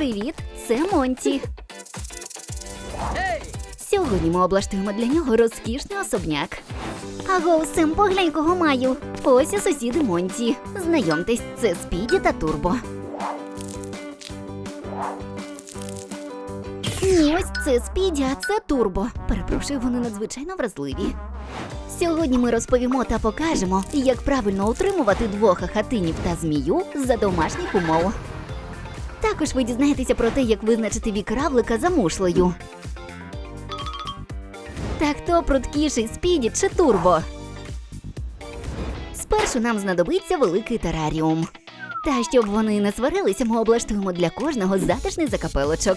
Привіт, це Монті. Сьогодні ми облаштуємо для нього розкішний особняк. Аго, Сем, поглянь, кого маю. Ось і сусіди Монті. Знайомтесь, це Спіді та Турбо. Ні, ось це Спіді, а це Турбо. Перепрошую, вони надзвичайно вразливі. Сьогодні ми розповімо та покажемо, як правильно утримувати двох хатинів та змію за домашніх умов. Також ви дізнаєтеся про те, як визначити вік равлика за мушлею. Та хто пруткіший спіді чи турбо? Спершу нам знадобиться великий тераріум. Та щоб вони не сварилися, ми облаштуємо для кожного затишний закапелочок.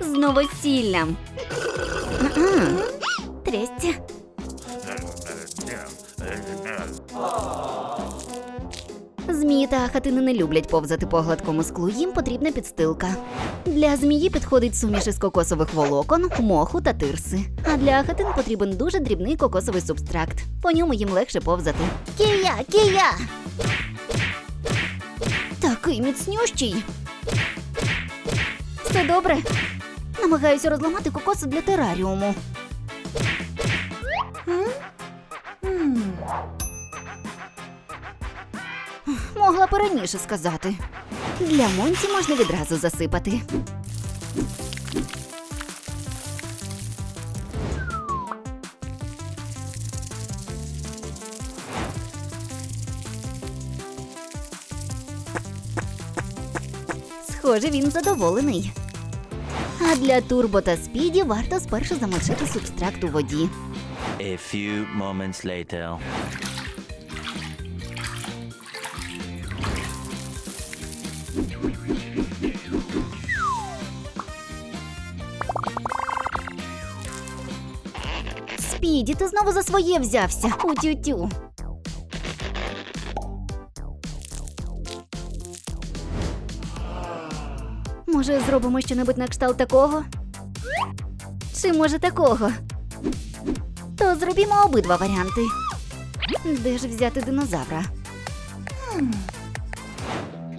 З новосіллям. Трясця. Змії хатини не люблять повзати по гладкому склу, їм потрібна підстилка. Для змії підходить суміш із кокосових волокон, моху та тирси. А для хатин потрібен дуже дрібний кокосовий субстракт. По ньому їм легше повзати. Кія, кія! Такий міцнющий. Все добре. Намагаюся розламати кокоси для тераріуму. Могла б раніше сказати. Для Монті можна відразу засипати. Схоже, він задоволений. А для турбо та спіді варто спершу замочити субстракт у воді. A few moments later. Спіді, ти знову за своє взявся. У тютю. Може, зробимо щонебудь на кшталт такого? Чи може такого? То зробімо обидва варіанти. Де ж взяти динозавра?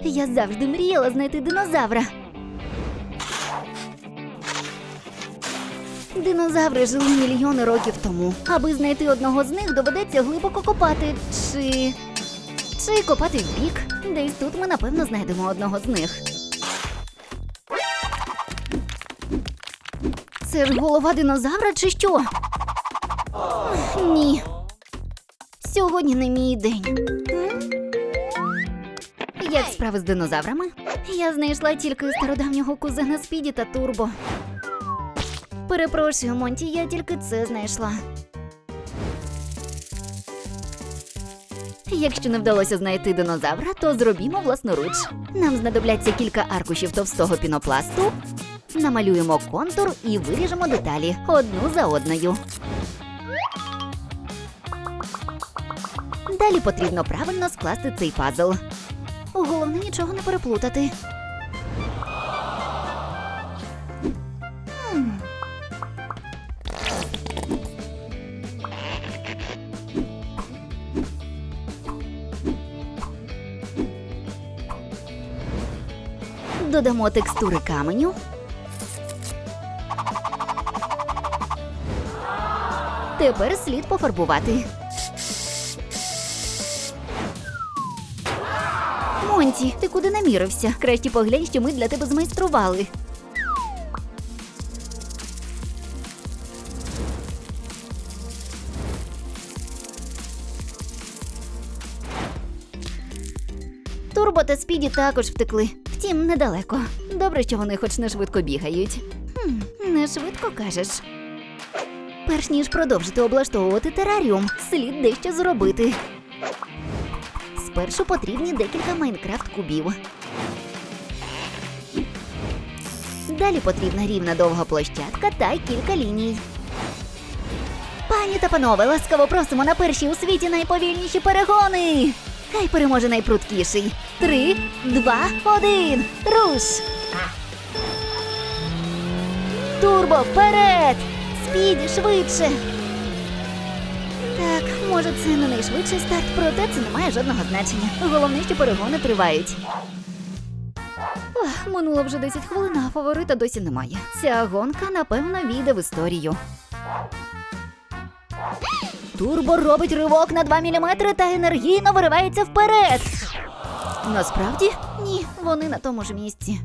Я завжди мріяла знайти динозавра. Динозаври жили мільйони років тому. Аби знайти одного з них, доведеться глибоко копати. Чи. Чи копати вбік. Десь тут ми, напевно, знайдемо одного з них. Це ж голова динозавра чи що? Ні. Сьогодні не мій день. Як справи з динозаврами? Я знайшла тільки стародавнього кузена Спіді та Турбо. Перепрошую, Монті, я тільки це знайшла. Якщо не вдалося знайти динозавра, то зробімо власноруч. Нам знадобляться кілька аркушів товстого пінопласту, намалюємо контур і виріжемо деталі одну за одною. Далі потрібно правильно скласти цей пазл. Головне нічого не переплутати. Додамо текстури каменю. Тепер слід пофарбувати. Монті, ти куди намірився? Краще поглянь, що ми для тебе змайстрували. Турбо та Спіді також втекли. Втім, недалеко. Добре, що вони хоч не швидко бігають. Хм, не швидко кажеш. Перш ніж продовжити облаштовувати тераріум, слід дещо зробити. Спершу потрібні декілька Майнкрафт кубів. Далі потрібна рівна довга площадка та кілька ліній. Пані та панове, ласкаво просимо на перші у світі найповільніші перегони. Хай переможе найпруткіший. Три, два, один. Руш! Турбо вперед! Спіді швидше. Так, може. Це не найшвидший старт, проте це не має жодного значення. Головне, що перегони тривають. Ох, минуло вже 10 хвилин, а фаворита досі немає. Ця гонка, напевно, війде в історію. Турбо робить ривок на 2 мм та енергійно виривається вперед. Насправді ні, вони на тому ж місці.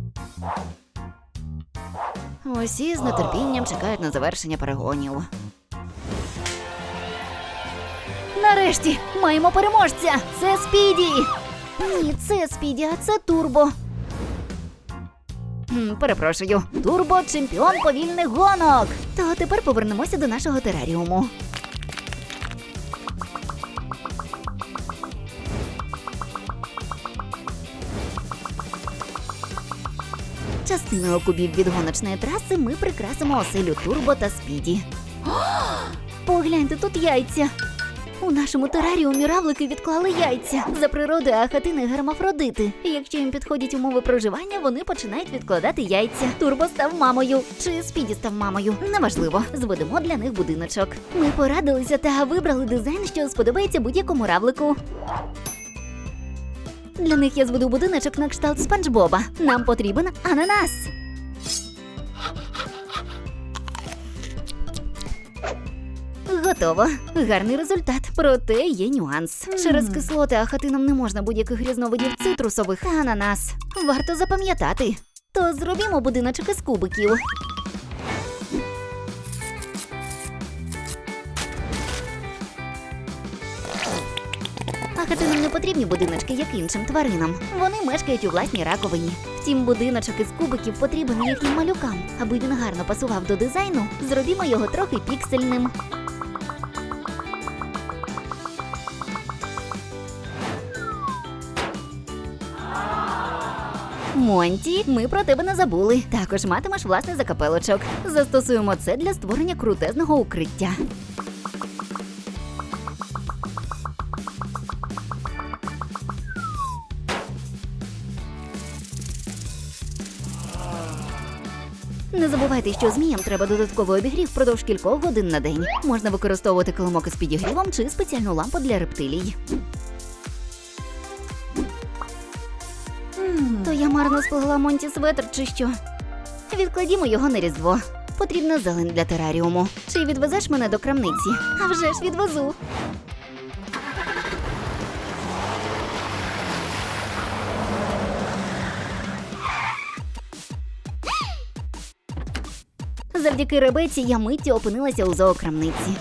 Усі з нетерпінням чекають на завершення перегонів. Нарешті маємо переможця! Це Спіді! Ні, це Спіді, а це Турбо. Перепрошую, Турбо чемпіон повільних гонок. То тепер повернемося до нашого тераріуму. Частиною кубів від гоночної траси ми прикрасимо оселю Турбо та Спіді. О, погляньте, тут яйця. У нашому тераріумі равлики відклали яйця. За природою ахатини гермафродити. І Якщо їм підходять умови проживання, вони починають відкладати яйця. Турбо став мамою. Чи Спіді став мамою? Неважливо. Зведемо для них будиночок. Ми порадилися та вибрали дизайн, що сподобається будь-якому равлику. Для них я зведу будиночок на кшталт Спанч Боба. Нам потрібен ананас. Готово. Гарний результат. Проте є нюанс. Через кислоти ахатинам не можна будь-яких різновидів цитрусових та ананас. Варто запам'ятати. То зробімо будиночок із кубиків. Потрібні будиночки, як іншим тваринам. Вони мешкають у власній раковині. Втім, будиночок із кубиків потрібен їхнім малюкам. Аби він гарно пасував до дизайну, зробімо його трохи піксельним. Монті, ми про тебе не забули. Також матимеш власний закапелочок. Застосуємо це для створення крутезного укриття. Не що зміям треба додатковий обігрів впродовж кількох годин на день. Можна використовувати килимок із підігрівом чи спеціальну лампу для рептилій. То я марно сплела Монті светр чи що? Відкладімо його на різдво. Потрібна зелень для тераріуму. Чи відвезеш мене до крамниці? А вже ж відвезу. Завдяки ребеці я миттю опинилася у зоокрамниці.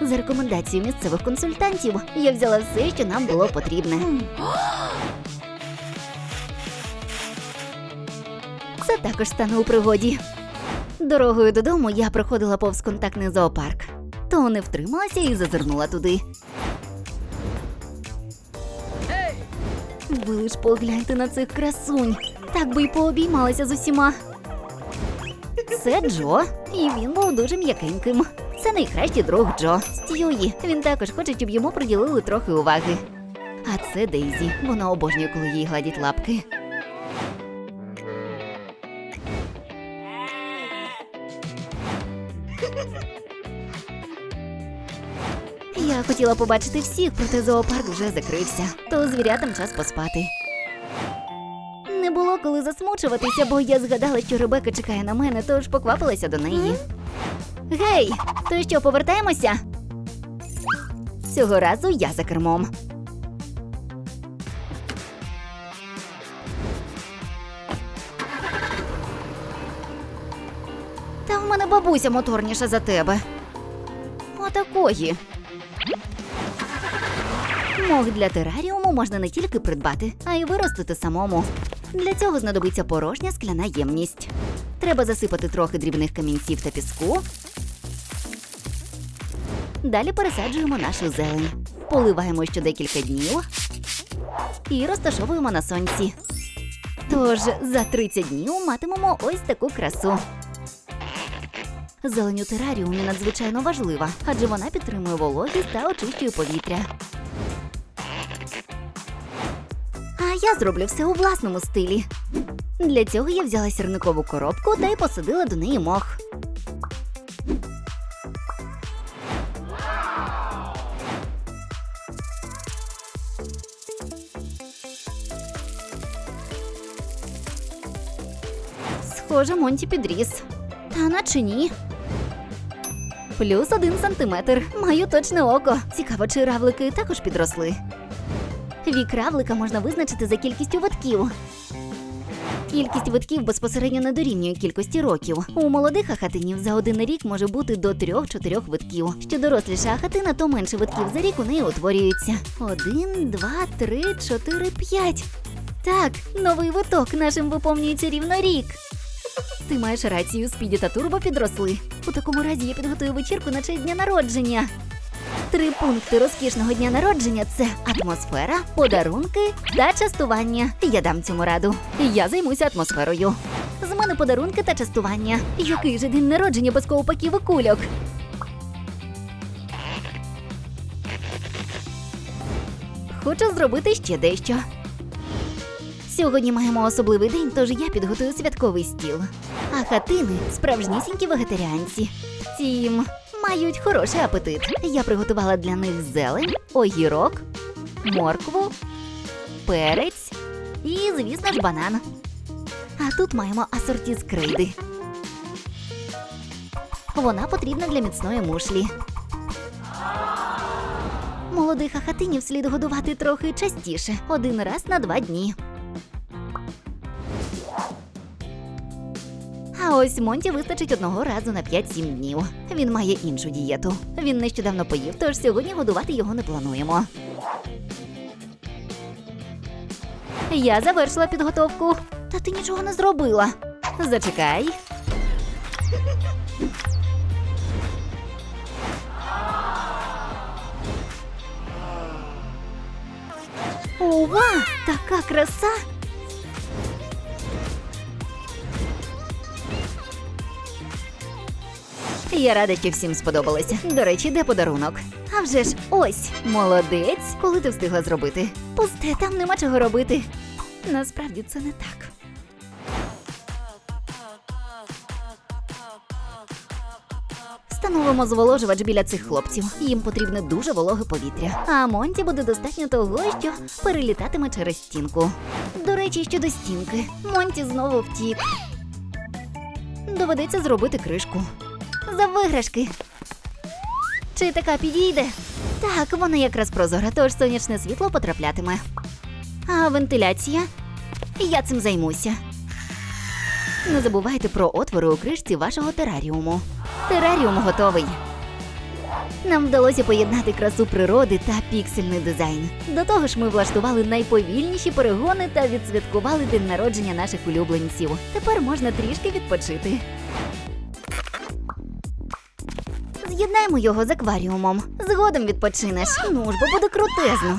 За рекомендацією місцевих консультантів я взяла все, що нам було потрібне. Це також стане у пригоді. Дорогою додому я проходила повз контактний зоопарк, то не втрималася і зазирнула туди. Ви ж погляньте на цих красунь. Так би й пообіймалася з усіма. Це Джо, і він був дуже м'якеньким. Це найкращий друг Джо. Стюї. Він також хоче, щоб йому приділили трохи уваги. А це Дейзі. Вона обожнює, коли їй гладять лапки. Я хотіла побачити всіх, проте зоопарк вже закрився. То звірятам час поспати. Не було коли засмучуватися, бо я згадала, що Ребека чекає на мене, тож поквапилася до неї. Гей, то що, повертаємося? Цього разу я за кермом. Та в мене бабуся моторніша за тебе. Отакої. Мох для тераріуму можна не тільки придбати, а й виростити самому. Для цього знадобиться порожня скляна ємність. Треба засипати трохи дрібних камінців та піску. Далі пересаджуємо нашу зелень. Поливаємо щодекілька днів і розташовуємо на сонці. Тож за 30 днів матимемо ось таку красу. Зелень у тераріумі надзвичайно важлива, адже вона підтримує вологість та очищує повітря. я зроблю все у власному стилі. Для цього я взяла сірникову коробку та й посадила до неї мох. Схоже, Монті підріс. Та наче ні. Плюс один сантиметр. Маю точне око. Цікаво, чи равлики також підросли. Вік равлика можна визначити за кількістю витків. Кількість витків безпосередньо не дорівнює кількості років. У молодих ахатинів за один рік може бути до 3-4 витків. Що доросліша ахатина, то менше витків за рік у неї утворюється. Один, два, три, чотири, п'ять. Так, новий виток нашим виповнюється рівно рік. Ти маєш рацію, Спіді та Турбо підросли. У такому разі я підготую вечірку на честь дня народження. Три пункти розкішного дня народження це атмосфера, подарунки та частування. Я дам цьому раду. Я займуся атмосферою. З мене подарунки та частування. Який же день народження без ковпаків і кульок? Хочу зробити ще дещо. Сьогодні маємо особливий день, тож я підготую святковий стіл. А хатини справжнісінькі вегетаріанці. Втім, мають хороший апетит. Я приготувала для них зелень, огірок, моркву, перець і, звісно ж, банан. А тут маємо асорті з крейди. Вона потрібна для міцної мушлі. Молодих ахатинів слід годувати трохи частіше, один раз на два дні. Ось Монті вистачить одного разу на 5-7 днів. Він має іншу дієту. Він нещодавно поїв, тож сьогодні годувати його не плануємо. Я завершила підготовку. Та ти нічого не зробила. Зачекай. Ова! Така краса! Я рада, що всім сподобалося. До речі, де подарунок? А вже ж ось молодець. Коли ти встигла зробити? Пусте, там нема чого робити. Насправді це не так. Встановимо зволожувач біля цих хлопців. Їм потрібне дуже вологе повітря. А Монті буде достатньо того, що перелітатиме через стінку. До речі, щодо стінки, Монті знову втік. Доведеться зробити кришку. За виграшки. Чи така підійде? Так, вона якраз прозора, тож сонячне світло потраплятиме. А вентиляція? Я цим займуся. Не забувайте про отвори у кришці вашого тераріуму. Тераріум готовий. Нам вдалося поєднати красу природи та піксельний дизайн. До того ж, ми влаштували найповільніші перегони та відсвяткували день народження наших улюбленців. Тепер можна трішки відпочити. З'єднаємо його з акваріумом. Згодом відпочинеш. Ну ж, бо буде крутезно.